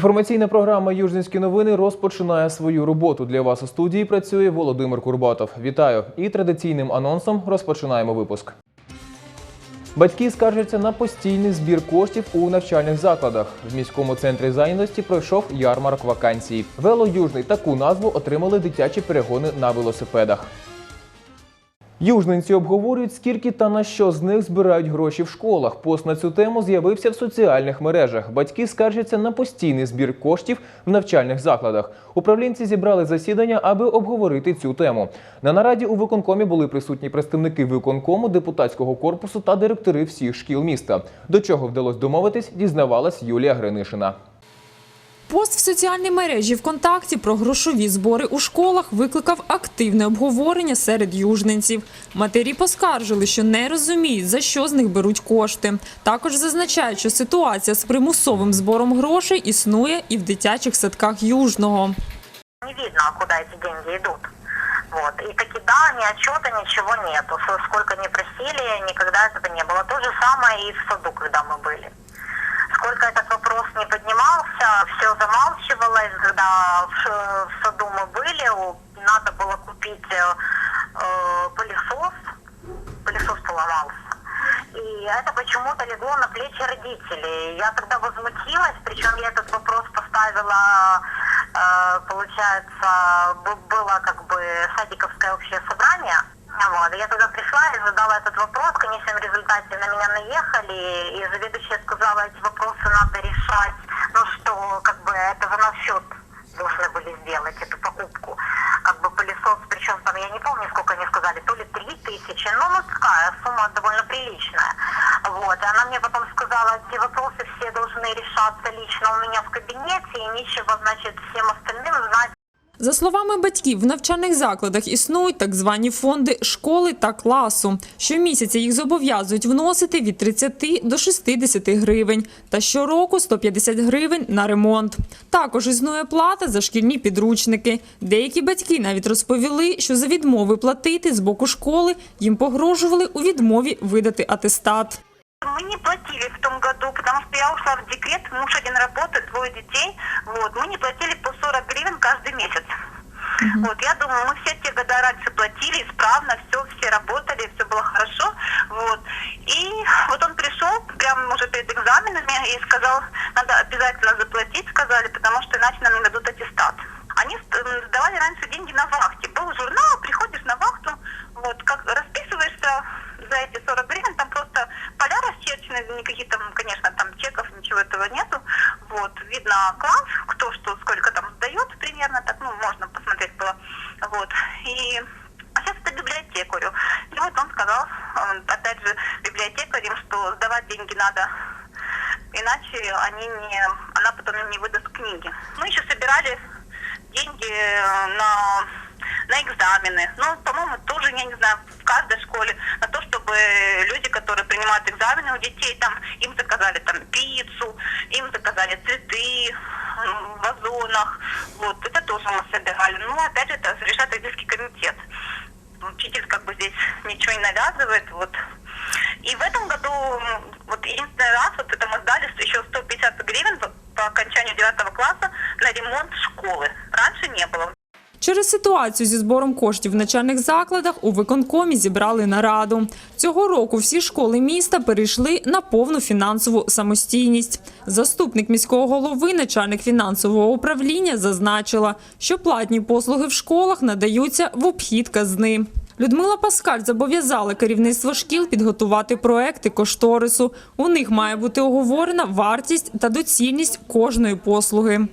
Інформаційна програма Южницькі новини розпочинає свою роботу. Для вас у студії працює Володимир Курбатов. Вітаю! І традиційним анонсом розпочинаємо випуск. Батьки скаржаться на постійний збір коштів у навчальних закладах. В міському центрі зайнятості пройшов ярмарок вакансій. Вело Южний таку назву отримали дитячі перегони на велосипедах. Южненці обговорюють, скільки та на що з них збирають гроші в школах. Пост на цю тему з'явився в соціальних мережах. Батьки скаржаться на постійний збір коштів в навчальних закладах. Управлінці зібрали засідання, аби обговорити цю тему. На нараді у виконкомі були присутні представники виконкому, депутатського корпусу та директори всіх шкіл міста. До чого вдалося домовитись, дізнавалась Юлія Гринишина. Пост в соціальній мережі ВКонтакті про грошові збори у школах викликав активне обговорення серед южненців. Матері поскаржили, що не розуміють, за що з них беруть кошти. Також зазначають, що ситуація з примусовим збором грошей існує і в дитячих садках Южного. не видно, куда эти деньги идут. Вот. И таки да, ни отчета, ничего нету. С- Сколько не просили, никогда этого не было. То же самое и в саду, когда мы были. Сколько этот вопрос не поднимался, все замалчивалось. Когда в, саду мы были, надо было купить э, э, пылесос. Пылесос поломался. И это почему-то легло на плечи родителей. Я тогда возмутилась, причем я этот вопрос поставила, э, получается, было как бы садиковское общее собрание. Вот. Я тогда пришла и задала этот вопрос. В конечном результате на меня наехали, и заведующая сказала, эти вопросы надо решать. Ну что, как бы это за наш счет должны были сделать эту покупку. Как бы пылесос, причем там, я не помню, сколько они сказали, то ли три тысячи, ну, ну такая сумма довольно приличная. Вот, и она мне потом сказала, эти вопросы все должны решаться лично у меня в кабинете, и нечего, значит, всем остальным. За словами батьків, в навчальних закладах існують так звані фонди школи та класу. Щомісяця їх зобов'язують вносити від 30 до 60 гривень та щороку 150 гривень на ремонт. Також існує плата за шкільні підручники. Деякі батьки навіть розповіли, що за відмови платити з боку школи їм погрожували у відмові видати атестат. Мы не платили в том году, потому что я ушла в декрет, муж один работает, двое детей. Вот, мы не платили по 40 гривен каждый месяц. Вот, я думаю, мы все те года раньше платили исправно, все, все работали, все было хорошо. Вот. И вот он пришел прямо уже перед экзаменами и сказал, надо обязательно заплатить, сказали, потому что иначе нам не дадут аттестат. Они ст- сдавали раньше деньги на вахте. Был журнал, приходишь на вахту, вот, как расписываешься за эти 40 гривен, там просто поля расчерчены, никаких там, конечно, там чеков, ничего этого нету. Вот, видно класс, кто что, сколько там сдает примерно, так, ну, можно посмотреть было. Вот, и а сейчас это библиотекарю. И вот он сказал, опять же, библиотекарям, что сдавать деньги надо иначе они не, она потом им не выдаст книги. Мы еще собирали деньги э, на, на экзамены. Ну, по-моему, тоже, я не знаю, в каждой школе, на то, чтобы люди, которые принимают экзамены у детей, там, им заказали там пиццу, им заказали цветы в вазонах. Вот, это тоже мы собирали. Ну, опять же, это решает родительский комитет. Учитель как бы здесь ничего не навязывает, вот. И в этом году, вот единственный раз, вот это мы сдали еще 150 гривен по, окончанию 9 класса на ремонт школы. Раньше не было. Через ситуацію зі збором коштів в начальних закладах у виконкомі зібрали нараду. Цього року всі школи міста перейшли на повну фінансову самостійність. Заступник міського голови, начальник фінансового управління, зазначила, що платні послуги в школах надаються в обхід казни. Людмила Паскаль зобов'язала керівництво шкіл підготувати проекти кошторису. У них має бути оговорена вартість та доцільність кожної послуги.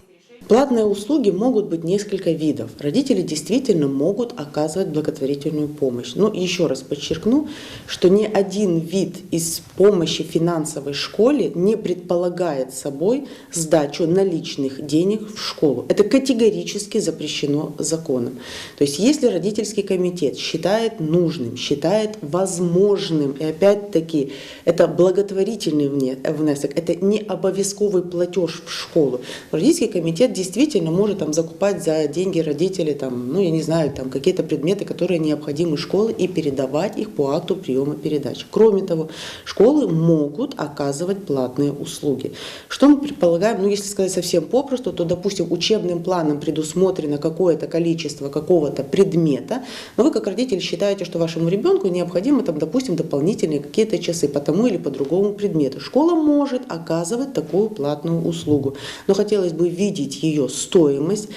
Платные услуги могут быть несколько видов. Родители действительно могут оказывать благотворительную помощь. Но еще раз подчеркну, что ни один вид из помощи финансовой школе не предполагает собой сдачу наличных денег в школу. Это категорически запрещено законом. То есть если родительский комитет считает нужным, считает возможным, и опять-таки это благотворительный вне- внесок, это не обовязковый платеж в школу, родительский комитет действительно может там закупать за деньги родителей, там, ну я не знаю, там какие-то предметы, которые необходимы школы и передавать их по акту приема передач. Кроме того, школы могут оказывать платные услуги. Что мы предполагаем, ну если сказать совсем попросту, то, допустим, учебным планом предусмотрено какое-то количество какого-то предмета, но вы как родитель считаете, что вашему ребенку необходимо, там, допустим, дополнительные какие-то часы по тому или по другому предмету. Школа может оказывать такую платную услугу, но хотелось бы видеть ее стоимость.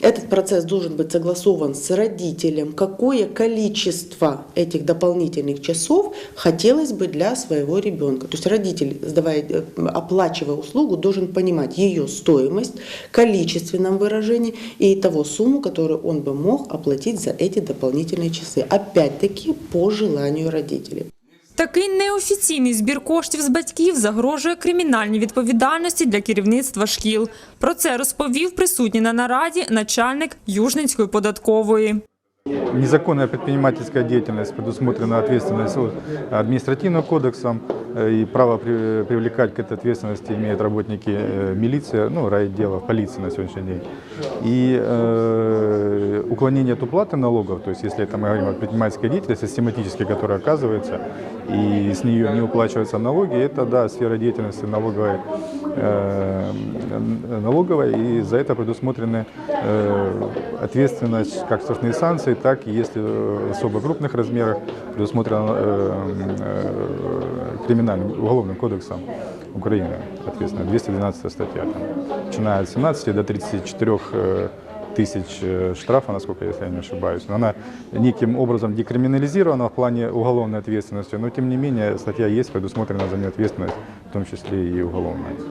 Этот процесс должен быть согласован с родителем, какое количество этих дополнительных часов хотелось бы для своего ребенка. То есть родитель, сдавая, э, оплачивая услугу, должен понимать ее стоимость, количественном выражении и того сумму, которую он бы мог оплатить за эти дополнительные часы. Опять-таки по желанию родителей. Такий неофіційний збір коштів з батьків загрожує кримінальній відповідальності для керівництва шкіл. Про це розповів присутній на нараді начальник Южненської податкової. Незаконная предпринимательская деятельность предусмотрена ответственность административным кодексом, э, и право при- привлекать к этой ответственности имеют работники э, милиции, ну, райотдела, полиции на сегодняшний день. И э, уклонение от уплаты налогов, то есть если это мы говорим о предпринимательской деятельности, систематически, которая оказывается, и с нее не уплачиваются налоги, это, да, сфера деятельности налоговой, э, налоговой и за это предусмотрены э, ответственность как штрафные санкции, так и если в особо крупных размерах предусмотрено э, э, криминальным уголовным кодексом Украины, соответственно, 212 статья, там, начиная от 17 до 34 э, тысяч э, штрафа, насколько если я не ошибаюсь. Но она неким образом декриминализирована в плане уголовной ответственности, но тем не менее статья есть, предусмотрена за нее ответственность, в том числе и уголовная.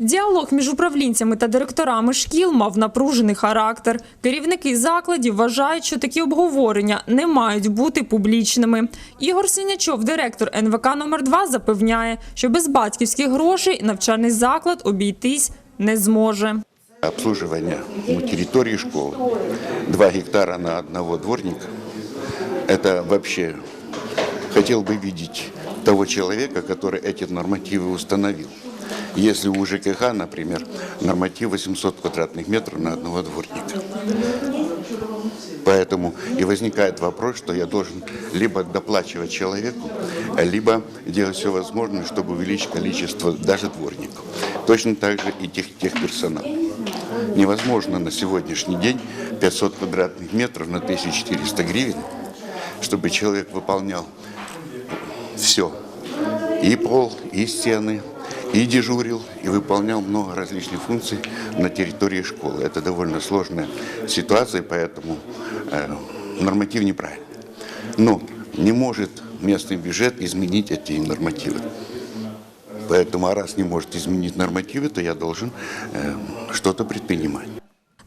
Діалог між управлінцями та директорами шкіл мав напружений характер. Керівники закладів вважають, що такі обговорення не мають бути публічними. Ігор Синячов, директор НВК номер 2 запевняє, що без батьківських грошей навчальний заклад обійтись не зможе. обслуживание ну, территории школы. Два гектара на одного дворника. Это вообще хотел бы видеть того человека, который эти нормативы установил. Если у ЖКХ, например, норматив 800 квадратных метров на одного дворника. Поэтому и возникает вопрос, что я должен либо доплачивать человеку, либо делать все возможное, чтобы увеличить количество даже дворников. Точно так же и тех, техперсонал. Невозможно на сегодняшний день 500 квадратных метров на 1400 гривен, чтобы человек выполнял все. И пол, и стены, и дежурил, и выполнял много различных функций на территории школы. Это довольно сложная ситуация, поэтому э, норматив неправильный. Но не может местный бюджет изменить эти нормативы. Поэтому, а раз не может изменить нормативы, то я должен э, что-то предпринимать.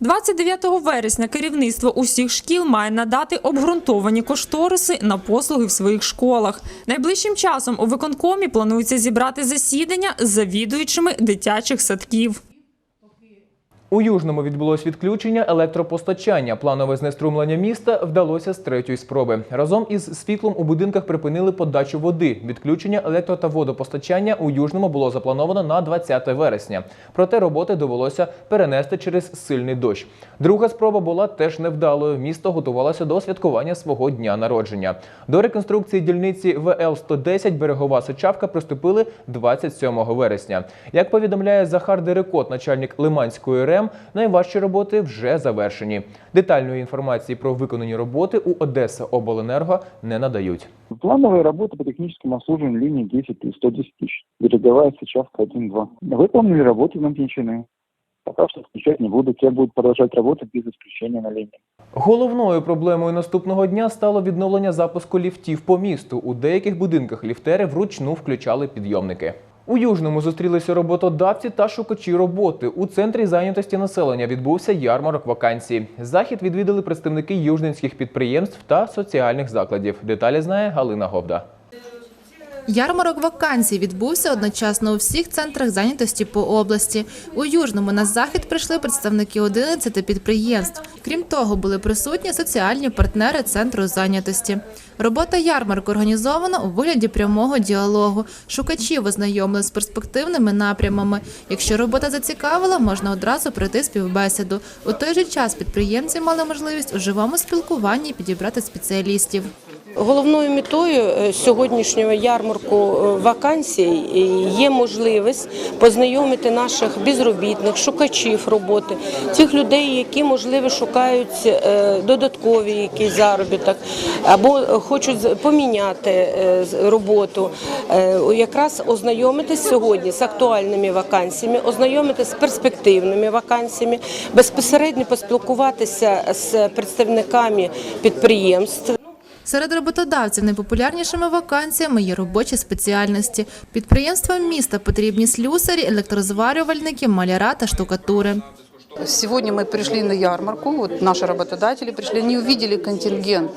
29 вересня керівництво усіх шкіл має надати обґрунтовані кошториси на послуги в своїх школах. Найближчим часом у виконкомі планується зібрати засідання з завідуючими дитячих садків. У Южному відбулось відключення електропостачання. Планове знеструмлення міста вдалося з третьої спроби. Разом із світлом у будинках припинили подачу води. Відключення електро та водопостачання у Южному було заплановано на 20 вересня. Проте роботи довелося перенести через сильний дощ. Друга спроба була теж невдалою. Місто готувалося до святкування свого дня народження. До реконструкції дільниці ВЛ 110 берегова Сичавка приступили 27 вересня. Як повідомляє Захар Дерекот, начальник Лиманської РЕМ, найважчі роботи вже завершені. Детальної інформації про виконані роботи у Одеса Обленерго не надають. Плановые работы по техническому обслуживанию линии 10 и 110 тысяч. Береговая Сычавка 1-2. Выполнили работы намеченные. Пока что включать не буду. Те будут продолжать работать без исключения на линии. Головною проблемою наступного дня стало відновлення запуску ліфтів по місту. У деяких будинках ліфтери вручну включали підйомники. У Южному зустрілися роботодавці та шукачі роботи. У центрі зайнятості населення відбувся ярмарок вакансій. Захід відвідали представники южненських підприємств та соціальних закладів. Деталі знає Галина Говда. Ярмарок вакансій відбувся одночасно у всіх центрах зайнятості по області. У Южному на захід прийшли представники 11 підприємств. Крім того, були присутні соціальні партнери центру зайнятості. Робота ярмарку організована у вигляді прямого діалогу. Шукачів ознайомили з перспективними напрямами. Якщо робота зацікавила, можна одразу пройти співбесіду. У той же час підприємці мали можливість у живому спілкуванні підібрати спеціалістів. Головною метою е, сьогоднішнього ярмарку е, вакансій е, є можливість познайомити наших безробітних, шукачів роботи, тих людей, які можливо шукають додаткові якийсь заробіток або хочуть поміняти роботу. Якраз ознайомитись сьогодні з актуальними вакансіями, ознайомитись з перспективними вакансіями, безпосередньо поспілкуватися з представниками підприємств. Серед роботодавців найпопулярнішими вакансіями є робочі спеціальності. Підприємствам міста потрібні слюсарі, електрозварювальники, маляра та штукатури. Сегодня мы пришли на ярмарку, вот наши работодатели пришли, они увидели контингент,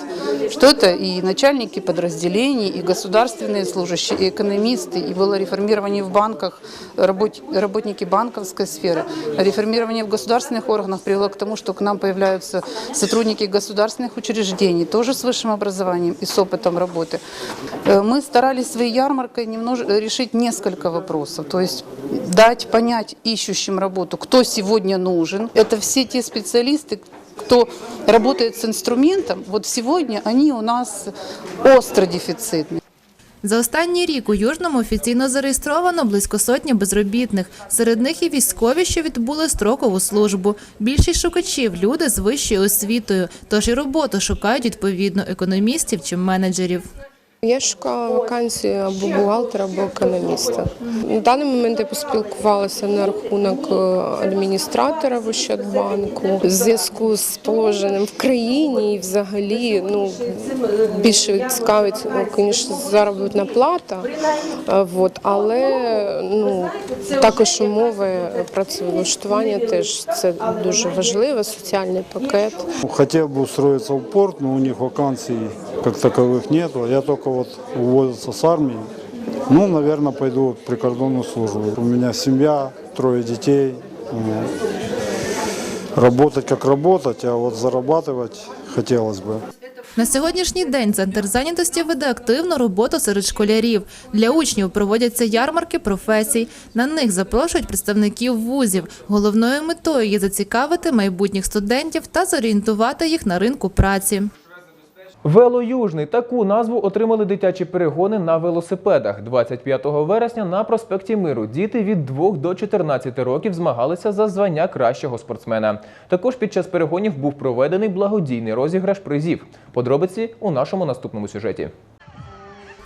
что это и начальники подразделений, и государственные служащие, и экономисты, и было реформирование в банках, работ- работники банковской сферы. Реформирование в государственных органах привело к тому, что к нам появляются сотрудники государственных учреждений, тоже с высшим образованием и с опытом работы. Э, Мы старались своей ярмаркой немножко решить несколько вопросов, то есть дать понять ищущим работу, кто сегодня нужен. Это все те специалисты, кто работает с инструментом. Вот сегодня они у нас остро дефицитны. За останній рік у Южному офіційно зареєстровано близько сотні безробітних. Серед них і військові, що відбули строкову службу. Більшість шукачів – люди з вищою освітою, тож і роботу шукають відповідно економістів чи менеджерів. Я шукала вакансію або бухгалтера, або економіста. На даний момент я поспілкувалася на рахунок е, адміністратора в Ощадбанку. В зв'язку з положенням в країні і взагалі ну, більше цікавить, ну, звісно, заробітна плата, е, вот, але ну, також умови працевлаштування теж це дуже важливо, соціальний пакет. Хотел бы устроиться в порт, но у них вакансий как таковых нету. Я только вот уволился с армии. Ну, наверное, пойду в прикордонную службу. У меня семья, трое детей. Вот. Работать как работать, а вот зарабатывать хотелось бы. На сьогоднішній день центр зайнятості веде активну роботу серед школярів. Для учнів проводяться ярмарки професій. На них запрошують представників вузів. Головною метою є зацікавити майбутніх студентів та зорієнтувати їх на ринку праці. Велоюжний таку назву отримали дитячі перегони на велосипедах. 25 вересня на проспекті Миру діти від 2 до 14 років змагалися за звання кращого спортсмена. Також під час перегонів був проведений благодійний розіграш призів. Подробиці у нашому наступному сюжеті.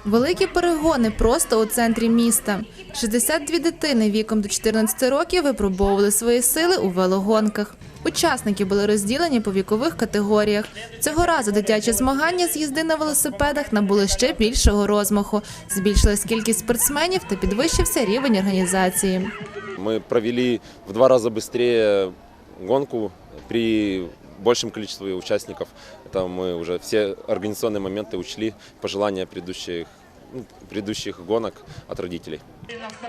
Великі перегони просто у центрі міста. 62 дитини віком до 14 років випробовували свої сили у велогонках. Учасники були розділені по вікових категоріях. Цього разу дитячі змагання з їзди на велосипедах набули ще більшого розмаху. Збільшилась кількість спортсменів та підвищився рівень організації. Мы провели в два раза быстрее гонку при большем количестве участников. Это мы уже все организационные моменты учли, пожелания предыдущих, ну, предыдущих гонок от родителей.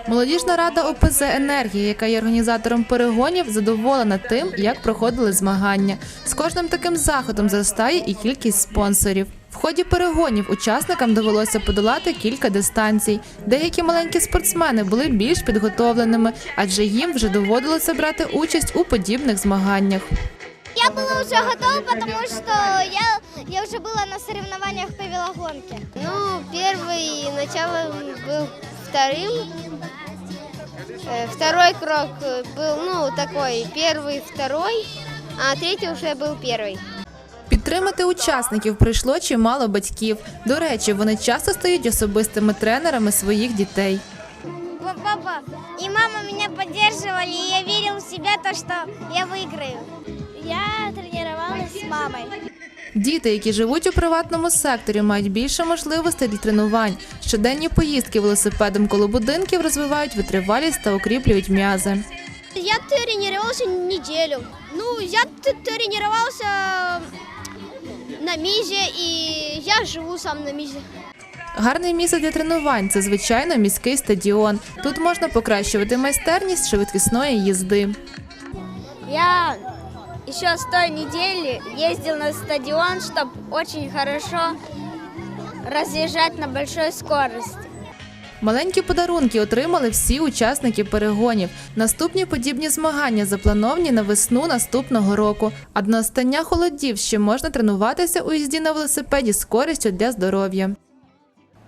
Молодіжна рада ОПЗ Енергія, яка є організатором перегонів, задоволена тим, як проходили змагання. З кожним таким заходом зростає і кількість спонсорів. В ході перегонів учасникам довелося подолати кілька дистанцій. Деякі маленькі спортсмени були більш підготовленими, адже їм вже доводилося брати участь у подібних змаганнях. Я была уже готова, потому что я, я уже была на соревнованиях по велогонке. Ну, первый начало был вторым. Э, Второй крок был, ну, такой, первый, второй, а третий уже был первый. Підтримати учасників прийшло чимало батьків. До речі, вони часто стають особистими тренерами своїх дітей. Папа и мама меня поддерживали, и я верил в себя, то, что я выиграю. Я тренировалась с мамой. Діти, які живуть у приватному секторі, мають більше можливостей для тренувань. Щоденні поїздки велосипедом коло будинків розвивають витривалість та укріплюють м'язи. Я тренировался неделю. Ну, я т- тренировался на мизе, и я живу сам на мизе. Гарне місце для тренувань це звичайно міський стадіон. Тут можна покращувати майстерність швидкісної їзди. Я еще с той недели ездил на стадион, чтобы очень хорошо разъезжать на большой скорости. Маленькі подарунки отримали всі учасники перегонів. Наступні подібні змагання заплановані на весну наступного року. А до настання холодів ще можна тренуватися у їзді на велосипеді з користю для здоров'я.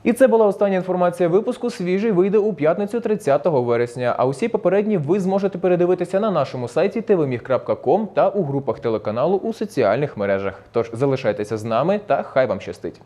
І це була остання інформація випуску. Свіжий вийде у п'ятницю 30 вересня. А усі попередні ви зможете передивитися на нашому сайті tvmih.com та у групах телеканалу у соціальних мережах. Тож залишайтеся з нами та хай вам щастить.